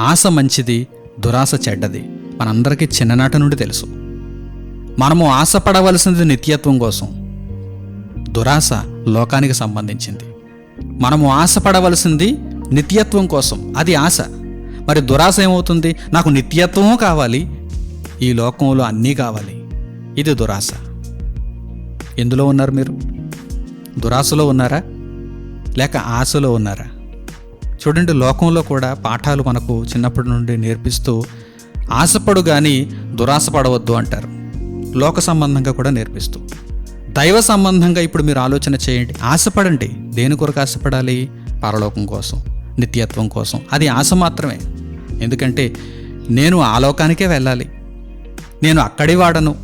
ఆశ మంచిది దురాశ చెడ్డది. మనందరికీ చిన్ననాటి నుండి తెలుసు. మనము ఆశపడవలసింది నిత్యత్వం కోసం. దురాశ లోకానికి సంబంధించింది. మనము ఆశపడవలసింది నిత్యత్వం కోసం. అది ఆశ. మరి దురాశ ఏమవుతుంది? నాకు నిత్యత్వము కావాలి. ఈ లోకంలో అన్నీ కావాలి. ఇది దురాశ. ఎందులో ఉన్నారు మీరు? దురాశలో ఉన్నారా? లేక ఆశలో ఉన్నారా? చూడండి లోకంలో కూడా పాఠాలు మనకు చిన్నప్పటి నుండి నేర్పిస్తూ ఆశపడు కానీ దురాశపడవద్దు అంటారు. లోక సంబంధంగా కూడా నేర్పిస్తూ. దైవ సంబంధంగా ఇప్పుడు మీరు ఆలోచన చేయండి. ఆశపడండి. దేని కొరకు ఆశపడాలి? పరలోకం కోసం నిత్యత్వం కోసం. అది ఆశ మాత్రమే. ఎందుకంటే నేను ఆ లోకానికే వెళ్ళాలి. నేను అక్కడి వాడను.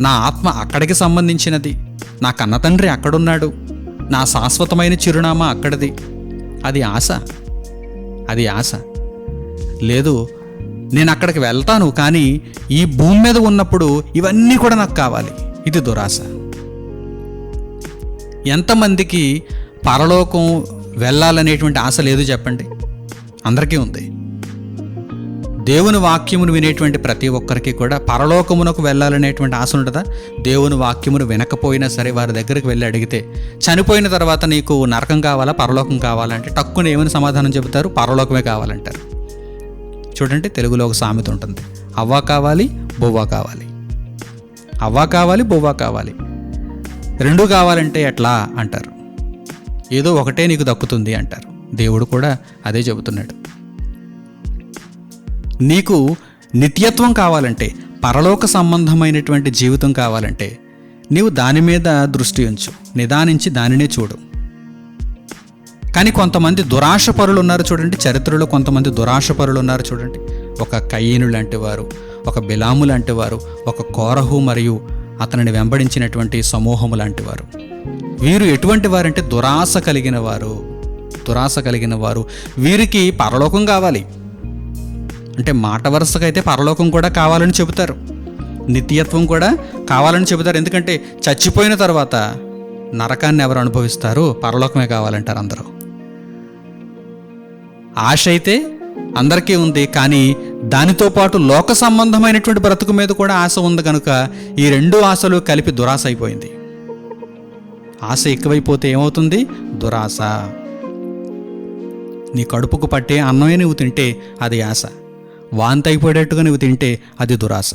నా ఆత్మ అక్కడికి సంబంధించినది. నా కన్నతండ్రి అక్కడున్నాడు. నా శాశ్వతమైన చిరునామా అక్కడిది. అది ఆశ. అది ఆశ. లేదు నేను అక్కడికి వెళ్తాను కానీ ఈ భూమి మీద ఉన్నప్పుడు ఇవన్నీ కూడా నాకు కావాలి. ఇది దురాశ. ఎంతమందికి పరలోకం వెళ్ళాలనేటువంటి ఆశ లేదు చెప్పండి. అందరికీ ఉంది. దేవుని వాక్యమును వినేటువంటి ప్రతి ఒక్కరికి కూడా పరలోకమునకు వెళ్ళాలనేటువంటి ఆశ ఉంటుందా? దేవుని వాక్యమును వినకపోయినా సరే వారి దగ్గరికి వెళ్ళి అడిగితే చనిపోయిన తర్వాత నీకు నరకం కావాలా? పరలోకం కావాలంటే టక్కున ఏమని సమాధానం చెబుతారు? పరలోకమే కావాలంటారు. చూడండి తెలుగులో ఒక సామెత ఉంటుంది. అవ్వ కావాలి బొవ్వ కావాలి. అవ్వ కావాలి బొవ్వ కావాలి. రెండు కావాలంటే ఎట్లా? అంటారు. ఏదో ఒకటే నీకు దక్కుతుంది అంటారు. దేవుడు కూడా అదే చెబుతున్నాడు. నీకు నిత్యత్వం కావాలంటే పరలోక సంబంధమైనటువంటి జీవితం కావాలంటే నీవు దాని మీద దృష్టి ఉంచు. నిదానించి దానినే చూడు. కానీ కొంతమంది దురాశపరులు ఉన్నారు చూడండి. చరిత్రలో కొంతమంది దురాశపరులు ఉన్నారు చూడండి. ఒక కయ్యను లాంటి వారు ఒక బిలాము లాంటి వారు ఒక కోరహు మరియు అతనిని వెంబడించినటువంటి సమూహము లాంటి వారు. వీరు ఎటువంటి వారంటే దురాశ కలిగిన వారు దురాశ కలిగిన వారు. వీరికి పరలోకం కావాలి. అంటే మాట వరుసకైతే పరలోకం కూడా కావాలని చెబుతారు. నిత్యత్వం కూడా కావాలని చెబుతారు. ఎందుకంటే చచ్చిపోయిన తర్వాత నరకాన్ని ఎవరు అనుభవిస్తారు? పరలోకమే కావాలంటారు అందరూ. ఆశ అయితే అందరికీ ఉంది కానీ దానితో పాటు లోక సంబంధమైనటువంటి బ్రతుకు మీద కూడా ఆశ ఉంది కనుక ఈ రెండు ఆశలు కలిపి దురాశ అయిపోయింది. ఆశ ఎక్కువైపోతే ఏమవుతుంది? దురాశ. నీ కడుపుకు పట్టే అన్నమే నువ్వు తింటే అది ఆశ. వాంతైపోయేటట్టుగా నువ్వు తింటే అది దురాశ.